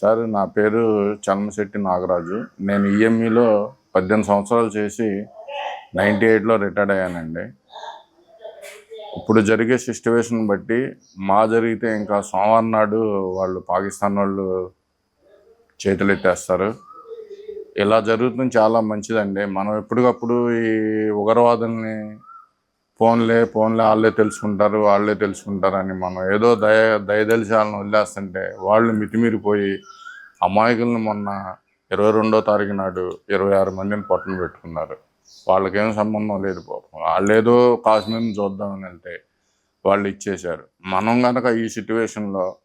Sir నా పేరు చలమశెట్టి నాగరాజు. నేను ఈఎంఈలో పద్దెనిమిది సంవత్సరాలు చేసి నైంటీ ఎయిట్లో రిటైర్డ్ అయ్యానండి. ఇప్పుడు జరిగే సిచ్యువేషన్ బట్టి మా జరిగితే ఇంకా సోమవారం నాడు వాళ్ళు పాకిస్తాన్ వాళ్ళు చేతులు ఎత్తేస్తారు ఇలా జరుగుతుంది చాలా మంచిదండి. మనం ఎప్పటికప్పుడు ఈ ఉగ్రవాదుల్ని ఫోన్లే ఫోన్లే వాళ్ళే తెలుసుకుంటారు వాళ్ళే తెలుసుకుంటారని మనం ఏదో దయ దయదలిశాలను వదిలేస్తుంటే వాళ్ళు మితిమీరిపోయి అమాయకులను మొన్న ఇరవై రెండో తారీఖు నాడు ఇరవై ఆరు మందిని పొట్టను పెట్టుకున్నారు. వాళ్ళకేం సంబంధం లేదు పాపం. వాళ్ళు ఏదో కాశ్మీర్ని చూద్దామని వెళ్తే వాళ్ళు ఇచ్చేశారు. మనం కనుక ఈ సిట్యువేషన్లో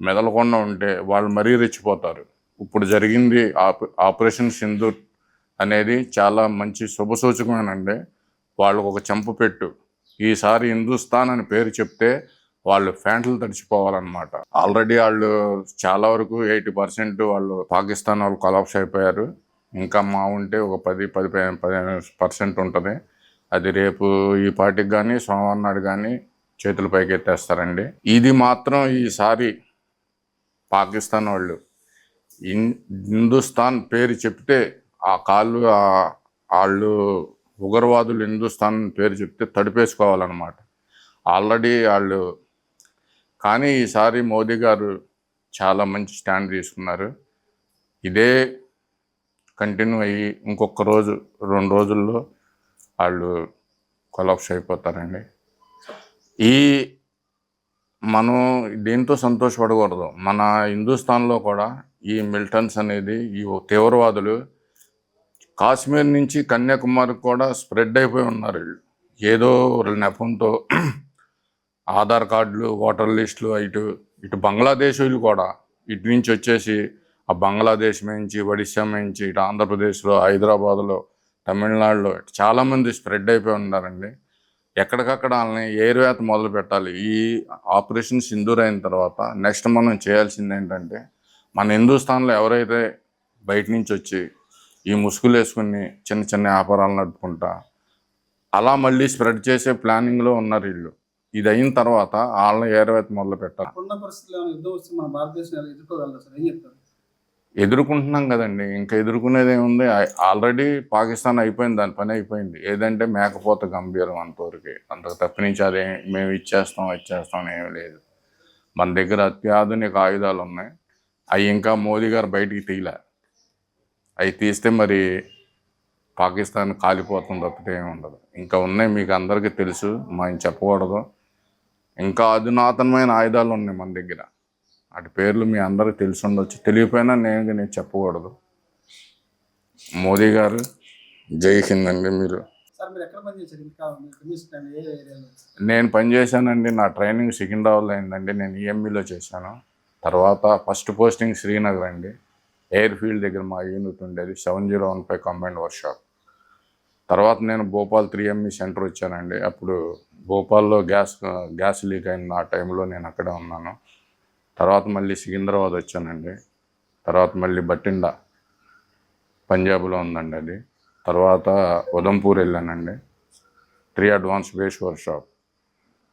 మెదలకుండా ఉంటే వాళ్ళు మరీ రెచ్చిపోతారు. ఇప్పుడు జరిగింది ఆపరేషన్ సింధు అనేది చాలా మంచి శుభసూచకమేనండి. వాళ్ళకు ఒక చెంప పెట్టు. ఈసారి హిందుస్థాన్ అని పేరు చెప్తే వాళ్ళు ఫ్యాంట్లు తడిచిపోవాలన్నమాట. ఆల్రెడీ వాళ్ళు చాలా వరకు ఎయిటీ పర్సెంట్ వాళ్ళు పాకిస్తాన్ వాళ్ళు కొలాప్స్ అయిపోయారు. ఇంకా మా ఉంటే ఒక పది పది పదిహేను పర్సెంట్ ఉంటుంది. అది రేపు ఈ పార్టీకి కానీ సోమవారం నాడు కానీ చేతుల పైకి ఎత్తేస్తారండి ఇది మాత్రం ఈసారి పాకిస్తాన్ వాళ్ళు. హిందుస్థాన్ పేరు చెప్తే ఆ కాళ్ళు వాళ్ళు ఉగ్రవాదులు హిందుస్థాన్ పేరు చెప్తే తడిపేసుకోవాలన్నమాట. ఆల్రెడీ వాళ్ళు కానీ ఈసారి మోదీ గారు చాలా మంచి స్టాండ్ తీసుకున్నారు. ఇదే కంటిన్యూ అయ్యి ఇంకొక రోజు రెండు రోజుల్లో వాళ్ళు కొలాప్స్ అయిపోతారండి. ఈ మనం దీంతో సంతోషపడకూడదు. మన హిందుస్థాన్లో కూడా ఈ మిలిటన్స్ అనేది ఈ తీవ్రవాదులు కాశ్మీర్ నుంచి కన్యాకుమారికి కూడా స్ప్రెడ్ అయిపోయి ఉన్నారు వీళ్ళు. ఏదో వాళ్ళ నెపంతో ఆధార్ కార్డులు ఓటర్ లిస్టులు ఇటు ఇటు బంగ్లాదేశ్ కూడా. ఇటు నుంచి వచ్చేసి ఆ బంగ్లాదేశ్ నుంచి ఒడిశా నుంచి ఇటు ఆంధ్రప్రదేశ్లో హైదరాబాద్లో తమిళనాడులో చాలామంది స్ప్రెడ్ అయిపోయి ఉన్నారండి. ఎక్కడికక్కడ వాళ్ళని ఏరువేత మొదలు పెట్టాలి. ఈ ఆపరేషన్ సింధూర్ అయిన తర్వాత నెక్స్ట్ మనం చేయాల్సింది ఏంటంటే మన హిందుస్థాన్లో ఎవరైతే బయట నుంచి వచ్చి ఈ ముసుగులు వేసుకుని చిన్న చిన్న వ్యాపారాలు నడుపుకుంటా. అలా మళ్ళీ స్ప్రెడ్ చేసే ప్లానింగ్లో ఉన్నారు వీళ్ళు. ఇది అయిన తర్వాత వాళ్ళని ఏరవేత మొదలు పెట్టాలి. ఎదుర్కొంటున్నాం కదండి. ఇంకా ఎదుర్కొనేది ఏముంది? ఆల్రెడీ పాకిస్తాన్ అయిపోయింది. దాని పని అయిపోయింది. ఏదంటే మేకపోత గంభీరం అంతవరకు. అంతకు తప్పించి అదే మేము ఇచ్చేస్తాం ఇచ్చేస్తాం ఏమీ లేదు. మన దగ్గర అత్యాధునిక ఆయుధాలు ఉన్నాయి. అవి ఇంకా మోదీ గారు బయటికి తీయలే. అవి తీస్తే మరి పాకిస్తాన్ కాలిపోతుంది తప్పితే ఏమి ఉండదు. ఇంకా ఉన్నాయి మీకు అందరికీ తెలుసు మనం చెప్పకూడదు. ఇంకా అధునాతనమైన ఆయుధాలు ఉన్నాయి మన దగ్గర. వాటి పేర్లు మీ అందరికి తెలిసి ఉండొచ్చు. తెలియపోయినా నేను నేను చెప్పకూడదు. మోదీ గారు జై హింద్ అండి మీరు. నేను పనిచేశానండి నా ట్రైనింగ్ సికింద్రాబాద్లో అయిందండి. నేను ఈఎంఈలో చేశాను. తర్వాత ఫస్ట్ పోస్టింగ్ శ్రీనగర్ అండి. ఎయిర్ ఫీల్డ్ దగ్గర మా యూనిట్ ఉండేది seven zero one five combined workshop తర్వాత నేను భోపాల్ త్రీ ఎంఈ సెంటర్ వచ్చానండి. అప్పుడు భోపాల్లో గ్యాస్ గ్యాస్ లీక్ అయిన ఆ టైంలో నేను అక్కడే ఉన్నాను. తర్వాత మళ్ళీ సికింద్రాబాద్ వచ్చానండి. తర్వాత మళ్ళీ బట్టిండా పంజాబ్లో ఉందండి అది. తర్వాత ఉదంపూర్ వెళ్ళానండి. త్రీ అడ్వాన్స్ బేస్ వర్క్షాప్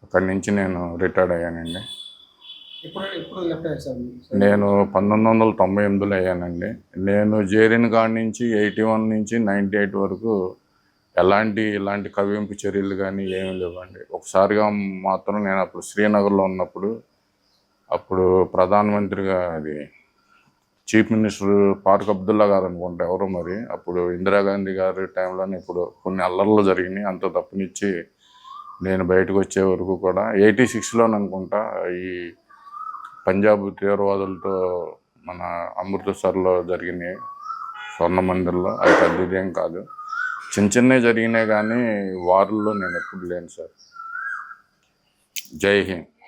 అక్కడి నుంచి నేను రిటైర్డ్ అయ్యానండి. నేను పంతొమ్మిది వందల తొంభై ఎనిమిదిలో అయ్యానండి. నేను జేరిన్ కాడి నుంచి ఎయిటీ వన్ నుంచి నైంటీ ఎయిట్ వరకు ఎలాంటి ఇలాంటి కవింపు చర్యలు కానీ ఏమీ లేవండి. ఒకసారిగా మాత్రం నేను అప్పుడు శ్రీనగర్లో ఉన్నప్పుడు అప్పుడు ప్రధానమంత్రిగా అది చీఫ్ మినిస్టర్ ఫారూక్ అబ్దుల్లా గారు అనుకుంటా ఎవరో మరి అప్పుడు ఇందిరాగాంధీ గారి టైంలోనే ఇప్పుడు కొన్ని అల్లర్లు జరిగినాయి. అంత తప్పునిచ్చి నేను బయటకు వచ్చే వరకు కూడా ఎయిటీ సిక్స్లోననుకుంటా ఈ పంజాబ్ తీవ్రవాదులతో మన అమృత్సర్లో జరిగినాయి స్వర్ణ మందిర్లో అది పెద్దదేం కాదు. చిన్న చిన్నవి జరిగినాయి కానీ వారుల్లో నేను ఎప్పుడు లేను సార్. జై హింద్.